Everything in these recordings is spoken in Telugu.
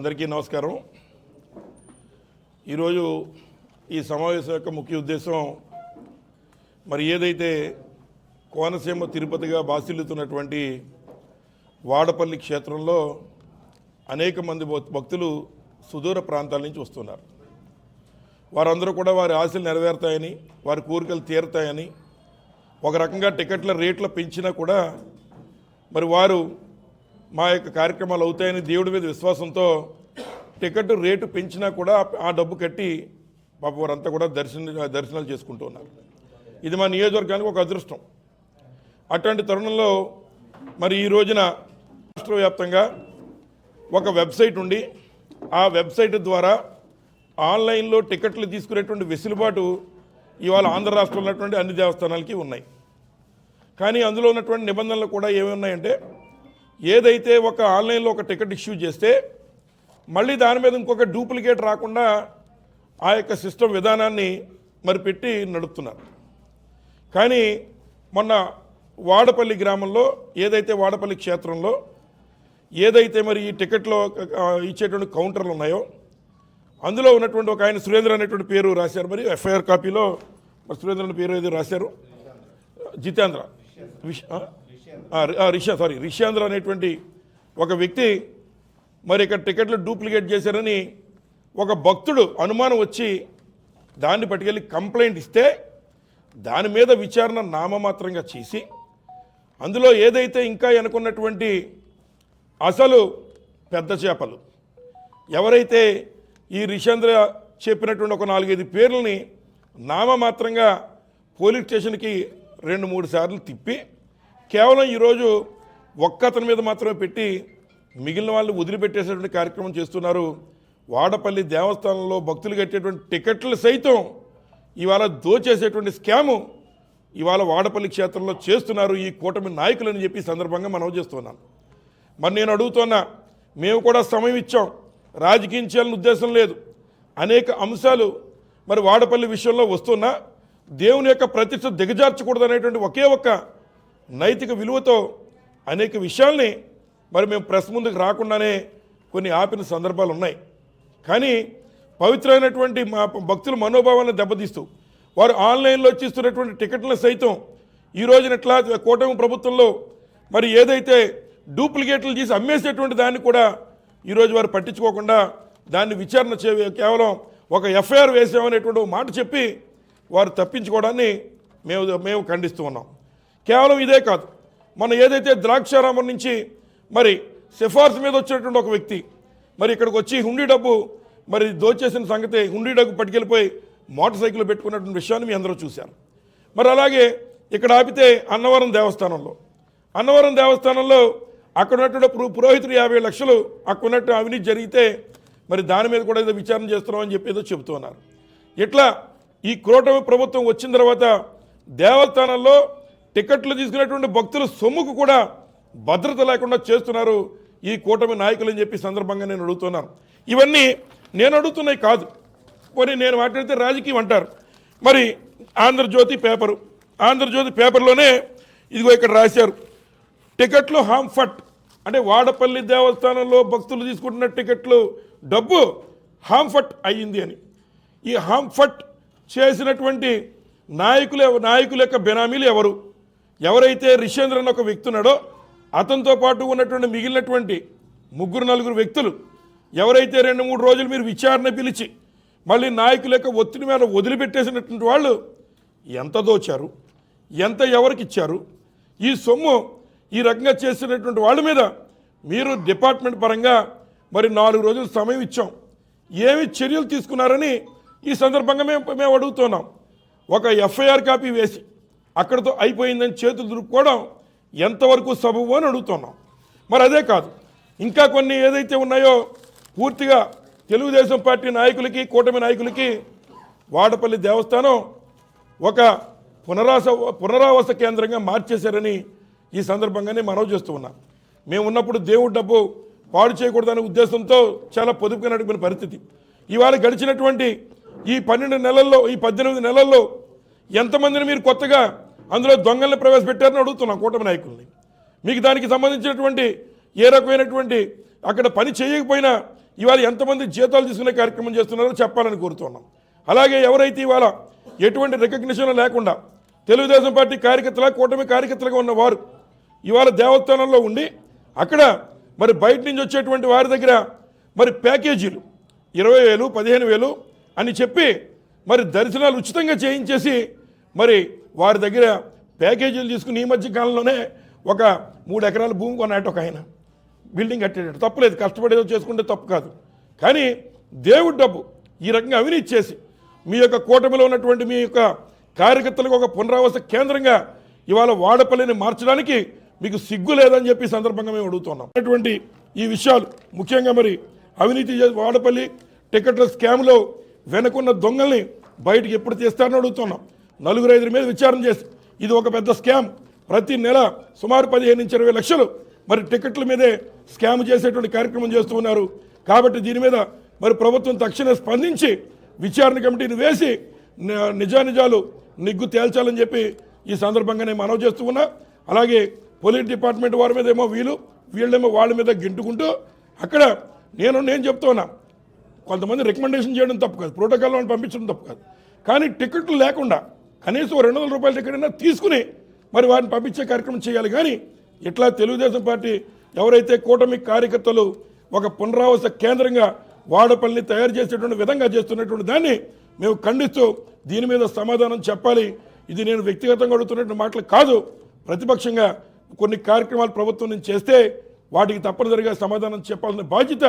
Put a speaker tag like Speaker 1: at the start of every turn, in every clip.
Speaker 1: అందరికీ నమస్కారం. ఈరోజు ఈ సమావేశం యొక్క ముఖ్య ఉద్దేశం మరి ఏదైతే కోనసీమ తిరుపతిగా బాసిల్లుతున్నటువంటి వాడపల్లి క్షేత్రంలో అనేక మంది భక్తులు సుదూర ప్రాంతాల నుంచి వస్తున్నారు. వారందరూ కూడా వారి ఆశలు నెరవేరుతాయని వారి కోరికలు తీరుతాయని ఒక రకంగా టికెట్ల రేట్లు పెంచినా కూడా మరి వారు మా యొక్క కార్యక్రమాలు అవుతాయని దేవుడి మీద విశ్వాసంతో టికెట్ రేటు పెంచినా కూడా ఆ డబ్బు కట్టి పాప వారంతా కూడా దర్శన దర్శనాలు చేసుకుంటూ ఉన్నారు. ఇది మా నియోజకవర్గానికి ఒక అదృష్టం. అటువంటి తరుణంలో మరి ఈ రోజున రాష్ట్ర వ్యాప్తంగా ఒక వెబ్సైట్ ఉండి ఆ వెబ్సైట్ ద్వారా ఆన్లైన్లో టికెట్లు తీసుకునేటువంటి వెసులుబాటు ఇవాళ ఆంధ్ర రాష్ట్రంలో ఉన్నటువంటి అన్ని దేవస్థానాలకి ఉన్నాయి. కానీ అందులో ఉన్నటువంటి నిబంధనలు కూడా ఏమి ఉన్నాయంటే ఏదైతే ఒక ఆన్లైన్లో ఒక టికెట్ ఇష్యూ చేస్తే మళ్ళీ దాని మీద ఇంకొక డూప్లికేట్ రాకుండా ఆ యొక్క సిస్టమ్ విధానాన్ని మరి పెట్టి నడుపుతున్నారు. కానీ మొన్న వాడపల్లి గ్రామంలో ఏదైతే వాడపల్లి క్షేత్రంలో ఏదైతే మరి ఈ టికెట్లో ఇచ్చేటువంటి కౌంటర్లు ఉన్నాయో అందులో ఉన్నటువంటి ఒక ఆయన సురేంద్ర అనేటువంటి పేరు రాశారు. మరి ఎఫ్ఐఆర్ కాపీలో మరి సురేంద్ర అనే పేరు ఏదో రాశారు. జితేంద్ర. విష్ రిషా సారీ రిషాంద్ర అనేటువంటి ఒక వ్యక్తి మరి ఇక్కడ టికెట్లు డూప్లికేట్ చేశారని ఒక భక్తుడు అనుమానం వచ్చి దాన్ని పట్టుకెళ్ళి కంప్లైంట్ ఇస్తే దాని మీద విచారణ నామమాత్రంగా చేసి అందులో ఏదైతే ఇంకా అనుకున్నటువంటి అసలు పెద్ద చేపలు ఎవరైతే ఈ రిషేంద్ర చెప్పినటువంటి ఒక నాలుగైదు పేర్లని నామమాత్రంగా పోలీస్ స్టేషన్కి రెండు మూడు సార్లు తిప్పి కేవలం ఈరోజు ఒక్క అతని మీద మాత్రమే పెట్టి మిగిలిన వాళ్ళు వదిలిపెట్టేసేటువంటి కార్యక్రమం చేస్తున్నారు. వాడపల్లి దేవస్థానంలో భక్తులు కట్టేటువంటి టికెట్లు సైతం ఇవాళ దోచేసేటువంటి స్కాము ఇవాళ వాడపల్లి క్షేత్రంలో చేస్తున్నారు ఈ కూటమి నాయకులని చెప్పి సందర్భంగా మనం చేస్తున్నాను. మరి నేను అడుగుతున్నా మేము కూడా సమయం ఇచ్చాం. రాజకీయం చేయాలని ఉద్దేశం లేదు. అనేక అంశాలు మరి వాడపల్లి విషయంలో వస్తున్నా దేవుని యొక్క ప్రతిష్ట దిగజార్చకూడదు అనేటువంటి ఒకే ఒక్క నైతిక విలువతో అనేక విషయాల్ని మరి మేము ప్రెస్ ముందుకు రాకుండానే కొన్ని ఆపిన సందర్భాలు ఉన్నాయి. కానీ పవిత్రమైనటువంటి మా భక్తుల మనోభావాలను దెబ్బతీస్తూ వారు ఆన్లైన్లో వచ్చిస్తున్నటువంటి టికెట్లను సైతం ఈ రోజున ఎట్లా కూటమి ప్రభుత్వంలో మరి ఏదైతే డూప్లికేట్లు చేసి అమ్మేసేటువంటి దాన్ని కూడా ఈరోజు వారు పట్టించుకోకుండా దాన్ని విచారణ చే కేవలం ఒక ఎఫ్ఐఆర్ వేసామనేటువంటి మాట చెప్పి వారు తప్పించుకోవడాన్ని మేము మేము ఖండిస్తూ ఉన్నాం. కేవలం ఇదే కాదు. మన ఏదైతే ద్రాక్షారామం నుంచి మరి సిఫార్సు మీద వచ్చినటువంటి ఒక వ్యక్తి మరి ఇక్కడికి వచ్చి హుండీ డబ్బు మరి దోచేసిన సంగతి హుండీ డబ్బు పట్టుకెళ్ళిపోయి మోటార్ సైకిల్ పెట్టుకున్నటువంటి విషయాన్ని మీ అందరూ చూశారు. మరి అలాగే ఇక్కడ ఆపితే అన్నవరం దేవస్థానంలో. అన్నవరం దేవస్థానంలో అక్కడ ఉన్నటువంటి పురో- పురోహితుడు యాభై లక్షలు అక్కడ ఉన్నట్టు అవినీతి జరిగితే మరి దాని మీద కూడా ఏదో విచారణ చేస్తున్నామని చెప్పి ఏదో చెబుతున్నారు ఇట్లా ఈ కూటమి ప్రభుత్వం వచ్చిన తర్వాత దేవస్థానంలో టికెట్లు తీసుకునేటువంటి భక్తుల సొమ్ముకు కూడా భద్రత లేకుండా చేస్తున్నారు ఈ కూటమి నాయకులు అని చెప్పి సందర్భంగా నేను అడుగుతున్నాను. ఇవన్నీ నేను అడుగుతున్నాయి కాదు. పోనీ నేను మాట్లాడితే రాజకీయం అంటారు. మరి ఆంధ్రజ్యోతి పేపరు. ఆంధ్రజ్యోతి పేపర్లోనే ఇదిగో ఇక్కడ రాశారు. టికెట్లు హాంఫట్ అంటే వాడపల్లి దేవస్థానంలో భక్తులు తీసుకుంటున్న టికెట్లు డబ్బు హాంఫట్ అయ్యింది అని. ఈ హాంఫట్ చేసినటువంటి నాయకులు ఎవ- నాయకుల యొక్క బెనామీలు ఎవరు? ఎవరైతే రిషేంద్రన్ ఒక వ్యక్తి ఉన్నాడో అతనితో పాటు ఉన్నటువంటి మిగిలినటువంటి ముగ్గురు నలుగురు వ్యక్తులు ఎవరైతే రెండు మూడు రోజులు మీరు విచారణ పిలిచి మళ్ళీ నాయకుల యొక్క ఒత్తిడి మీద వదిలిపెట్టేసినటువంటి వాళ్ళు ఎంత దోచారు ఎంత ఎవరికి ఇచ్చారు ఈ సొమ్ము ఈ రకంగా చేసినటువంటి వాళ్ళ మీద మీరు డిపార్ట్మెంట్ పరంగా మరి నాలుగు రోజులు సమయం ఇచ్చాం. ఏమి చర్యలు తీసుకున్నారని ఈ సందర్భంగా మేము మేము అడుగుతున్నాం. ఒక ఎఫ్ఐఆర్ కాపీ వేసి అక్కడితో అయిపోయిందని చేతులు దురుక్కోవడం ఎంతవరకు సబబు అని అడుగుతున్నాం. మరి అదే కాదు ఇంకా కొన్ని ఏదైతే ఉన్నాయో పూర్తిగా తెలుగుదేశం పార్టీ నాయకులకి కూటమి నాయకులకి వాడపల్లి దేవస్థానం ఒక పునరాస పునరావాస కేంద్రంగా మార్చేశారని ఈ సందర్భంగానే మనవి చేస్తూ ఉన్నాం. మేము ఉన్నప్పుడు దేవుడి డబ్బు పాడు చేయకూడదనే ఉద్దేశంతో చాలా పొదుపుగా నడిపిన పరిస్థితి. ఇవాళ గడిచినటువంటి ఈ పన్నెండు నెలల్లో ఈ పద్దెనిమిది నెలల్లో ఎంతమందిని మీరు కొత్తగా అందులో దొంగల్ని ప్రవేశపెట్టారని అడుగుతున్నాం కూటమి నాయకుల్ని. మీకు దానికి సంబంధించినటువంటి ఏ రకమైనటువంటి అక్కడ పని చేయకపోయినా ఇవాళ ఎంతమంది జీతాలు తీసుకునే కార్యక్రమం చేస్తున్నారో చెప్పాలని కోరుతున్నాం. అలాగే ఎవరైతే ఇవాళ ఎటువంటి రికగ్నిషన్ లేకుండా తెలుగుదేశం పార్టీ కార్యకర్తల కూటమి కార్యకర్తలుగా ఉన్నవారు ఇవాళ దేవస్థానంలో ఉండి అక్కడ మరి బయట నుంచి వచ్చేటువంటి వారి దగ్గర మరి ప్యాకేజీలు ఇరవై వేలు పదిహేను వేలు అని చెప్పి మరి దర్శనాలు ఉచితంగా చేయించేసి మరి వారి దగ్గర ప్యాకేజీలు తీసుకుని ఈ మధ్య కాలంలోనే ఒక మూడు ఎకరాల భూమి కొన్నాట ఒక ఆయన. బిల్డింగ్ కట్టేటట్టు. తప్పులేదు. కష్టపడేదో చేసుకుంటే తప్పు కాదు. కానీ దేవుడి డబ్బు ఈ రకంగా అవినీతి చేసి మీ యొక్క కూటమిలో ఉన్నటువంటి మీ యొక్క కార్యకర్తలకు ఒక పునరావాస కేంద్రంగా ఇవాళ వాడపల్లిని మార్చడానికి మీకు సిగ్గు లేదని చెప్పి సందర్భంగా మేము అడుగుతున్నాం. అటువంటి ఈ విషయాలు ముఖ్యంగా మరి అవినీతి చేసి వాడపల్లి టికెట్ల స్కామ్లో వెనుకున్న దొంగల్ని బయటికి ఎప్పుడు తీస్తారని అడుగుతున్నాం. నలుగురు ఐదుల మీద విచారణ చేసి ఇది ఒక పెద్ద స్కామ్. ప్రతి నెల సుమారు పదిహేను నుంచి ఇరవై లక్షలు మరి టికెట్ల మీదే స్కామ్ చేసేటువంటి కార్యక్రమం చేస్తూ ఉన్నారు. కాబట్టి దీని మీద మరి ప్రభుత్వం తక్షణ స్పందించి విచారణ కమిటీని వేసి నిజానిజాలు నిగ్గు తేల్చాలని చెప్పి ఈ సందర్భంగా నేను మనవి చేస్తూ ఉన్నా. అలాగే పోలీస్ డిపార్ట్మెంట్ వారి మీద ఏమో వీళ్ళు వీళ్ళేమో వాళ్ళ మీద గింటుకుంటూ అక్కడ నేను నేను చెప్తూ ఉన్నా. కొంతమంది రికమెండేషన్ చేయడం తప్పు కాదు ప్రోటోకాల్ వాళ్ళని పంపించడం తప్పు కాదు. కానీ టికెట్లు లేకుండా కనీసం రెండు వందల రూపాయల ఎక్కడైనా తీసుకుని మరి వారిని పంపించే కార్యక్రమం చేయాలి. కానీ ఇట్లా తెలుగుదేశం పార్టీ ఎవరైతే కూటమి కార్యకర్తలు ఒక పునరావాస కేంద్రంగా వాడపల్లిని తయారు చేసేటువంటి విధంగా చేస్తున్నటువంటి దాన్ని మేము ఖండిస్తూ దీని మీద సమాధానం చెప్పాలి. ఇది నేను వ్యక్తిగతంగా అడుగుతున్నటువంటి మాటలు కాదు. ప్రతిపక్షంగా కొన్ని కార్యక్రమాలు ప్రభుత్వం నుంచి చేస్తే వాటికి తప్పనిసరిగా సమాధానం చెప్పాల్సిన బాధ్యత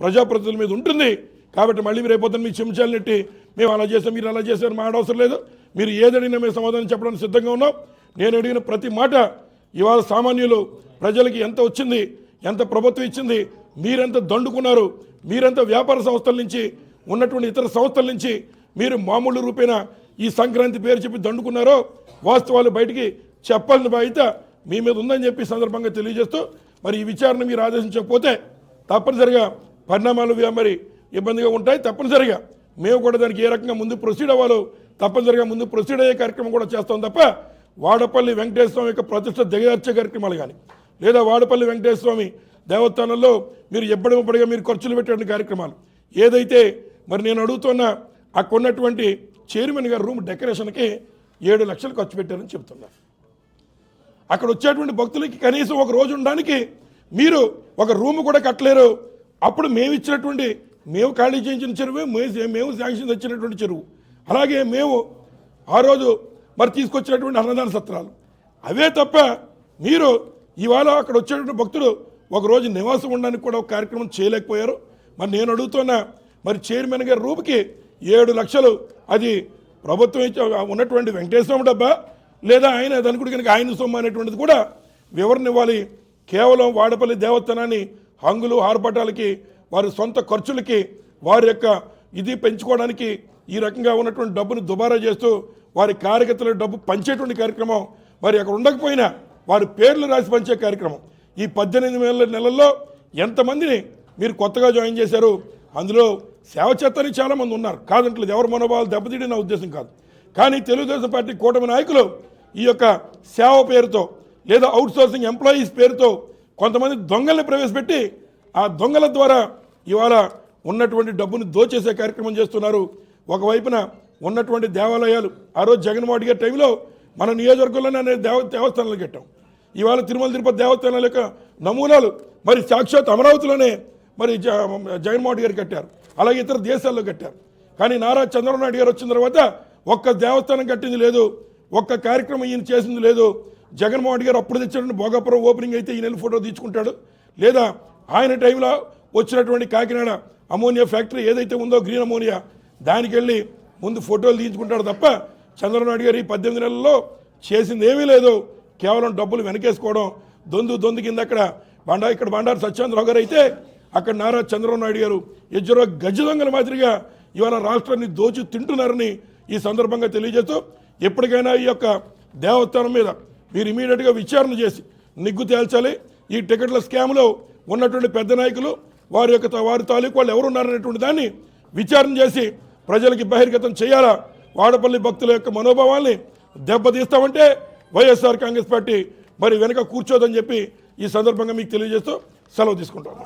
Speaker 1: ప్రజాప్రతినిధుల మీద ఉంటుంది. కాబట్టి మళ్ళీ రేపొద్దున మీ చెంచాలనెట్టి మేము అలా చేసాం మీరు అలా చేశారు మా అవసరం లేదు. మీరు ఏదడిగినా మేము సమాధానం చెప్పడానికి సిద్ధంగా ఉన్నాం. నేను అడిగిన ప్రతి మాట ఇవాళ సామాన్యులు ప్రజలకి ఎంత వచ్చింది ఎంత ప్రభుత్వం ఇచ్చింది మీరెంత దండుకున్నారు మీరెంత వ్యాపార సంస్థల నుంచి ఉన్నటువంటి ఇతర సంస్థల నుంచి మీరు మామూలు రూపేణ ఈ సంక్రాంతి పేరు చెప్పి దండుకున్నారో వాస్తవాలు బయటికి చెప్పాలని బాధ్యత మీ మీద ఉందని చెప్పి సందర్భంగా తెలియజేస్తూ మరి ఈ విచారణ మీరు ఆదేశించకపోతే తప్పనిసరిగా పరిణామాలు మరి ఇబ్బందిగా ఉంటాయి. తప్పనిసరిగా మేము కూడా దానికి ఏ రకంగా ముందు ప్రొసీడ్ అవ్వాలో తప్పనిసరిగా ముందు ప్రొసీడ్ అయ్యే కార్యక్రమం కూడా చేస్తాం తప్ప వాడపల్లి వెంకటేశ్వర స్వామి యొక్క ప్రతిష్ట దిగజార్చే కార్యక్రమాలు కానీ లేదా వాడపల్లి వెంకటేశ్వర స్వామి దేవస్థానంలో మీరు ఎప్పటికప్పటిగా మీరు ఖర్చులు పెట్టేటువంటి కార్యక్రమాలు. ఏదైతే మరి నేను అడుగుతున్న అక్కడ ఉన్నటువంటి చైర్మన్ గారి రూమ్ డెకరేషన్కి ఏడు లక్షలు ఖర్చు పెట్టారని చెప్తున్నారు. అక్కడ వచ్చేటువంటి భక్తులకి కనీసం ఒక రోజు ఉండడానికి మీరు ఒక రూమ్ కూడా కట్టలేరు. అప్పుడు మేము ఇచ్చినటువంటి మేము ఖాళీ చేయించిన చెరువు మేము మేము శాంక్షన్ తెచ్చినటువంటి చెరువు. అలాగే మేము ఆ రోజు మరి తీసుకొచ్చినటువంటి అన్నదాన సత్రాలు. అవే తప్ప మీరు ఇవాళ అక్కడ వచ్చేటువంటి భక్తులు ఒక రోజు నివాసం ఉండడానికి కూడా ఒక కార్యక్రమం చేయలేకపోయారు. మరి నేను అడుగుతున్న మరి చైర్మన్ గారి రూపుకి ఏడు లక్షలు అది ప్రభుత్వం ఇచ్చే ఉన్నటువంటి వెంకటేశ్వరం డబ్బా లేదా ఆయన ధనుకుడు కనుక ఆయన సొమ్ము అనేటువంటిది కూడా వివరణ ఇవ్వాలి. కేవలం వాడపల్లి దేవస్థానాన్ని హంగులు ఆర్భటాలకి వారి సొంత ఖర్చులకి వారి యొక్క ఇది పెంచుకోవడానికి ఈ రకంగా ఉన్నటువంటి డబ్బును దుబారా చేస్తూ వారి కార్యకర్తల డబ్బు పంచేటువంటి కార్యక్రమం. మరి అక్కడ ఉండకపోయినా వారి పేర్లు రాసి పంచే కార్యక్రమం. ఈ పద్దెనిమిది వేల నెలల్లో ఎంతమందిని మీరు కొత్తగా జాయిన్ చేశారు? అందులో సేవ చేత్తని చాలామంది ఉన్నారు. కాదంటలేదు ఎవరి మనోభావాలు దెబ్బతీయడం నా ఉద్దేశం కాదు. కానీ తెలుగుదేశం పార్టీ కూటమి నాయకులు ఈ యొక్క సేవ పేరుతో లేదా అవుట్ సోర్సింగ్ ఎంప్లాయీస్ పేరుతో కొంతమంది దొంగల్ని ప్రవేశపెట్టి ఆ దొంగల ద్వారా ఇవాళ ఉన్నటువంటి డబ్బును దోచేసే కార్యక్రమం చేస్తున్నారు. ఒకవైపున ఉన్నటువంటి దేవాలయాలు ఆ రోజు జగన్మోహన్ రెడ్డి గారి టైంలో మన నియోజకవర్గంలోనే అనేక దేవ దేవస్థానాలు కట్టాం. ఇవాళ తిరుమల తిరుపతి దేవస్థానాల యొక్క నమూనాలు మరి సాక్షాత్ అమరావతిలోనే మరి జ జగన్మోహన్ గారు కట్టారు. అలాగే ఇతర దేశాల్లో కట్టారు. కానీ నారా చంద్రబాబు నాయుడు గారు వచ్చిన తర్వాత ఒక్క దేవస్థానం కట్టింది లేదు ఒక్క కార్యక్రమం ఈయన చేసింది లేదు. జగన్మోహన్ గారు అప్పుడు తెచ్చినటువంటి భోగాపురం ఓపెనింగ్ అయితే ఈయన ఫోటో తీసుకుంటాడు. లేదా ఆయన టైంలో వచ్చినటువంటి కాకినాడ అమోనియా ఫ్యాక్టరీ ఏదైతే ఉందో గ్రీన్ అమోనియా దానికి వెళ్ళి ముందు ఫోటోలు తీయించుకుంటాడు తప్ప చంద్రబాబు నాయుడు గారు ఈ పద్దెనిమిది నెలల్లో చేసింది ఏమీ లేదు. కేవలం డబ్బులు వెనకేసుకోవడం దొందు దొందు కింద అక్కడ బండా ఇక్కడ బండారు సత్యేంద్రరావు గారు అయితే అక్కడ నారా చంద్రబాబు నాయుడు గారు ఎజ్జరో గజ్జ దొంగల మాదిరిగా ఇవాళ రాష్ట్రాన్ని దోచి తింటున్నారని ఈ సందర్భంగా తెలియజేస్తూ ఎప్పటికైనా ఈ యొక్క దేవస్థానం మీద మీరు ఇమీడియట్గా విచారణ చేసి నిగ్గు తేల్చాలి. ఈ టికెట్ల స్కామ్లో ఉన్నటువంటి పెద్ద నాయకులు వారి యొక్క వారి తాలూకు వాళ్ళు ఎవరున్నారనేటువంటి దాన్ని విచారణ చేసి ప్రజలకి బహిర్గతం చేయాలా? వాడపల్లి భక్తుల యొక్క మనోభావాల్ని దెబ్బతీస్తామంటే వైఎస్ఆర్ కాంగ్రెస్ పార్టీ మరి వెనక కూర్చోదని చెప్పి ఈ సందర్భంగా మీకు తెలియజేస్తూ సెలవు తీసుకుంటాను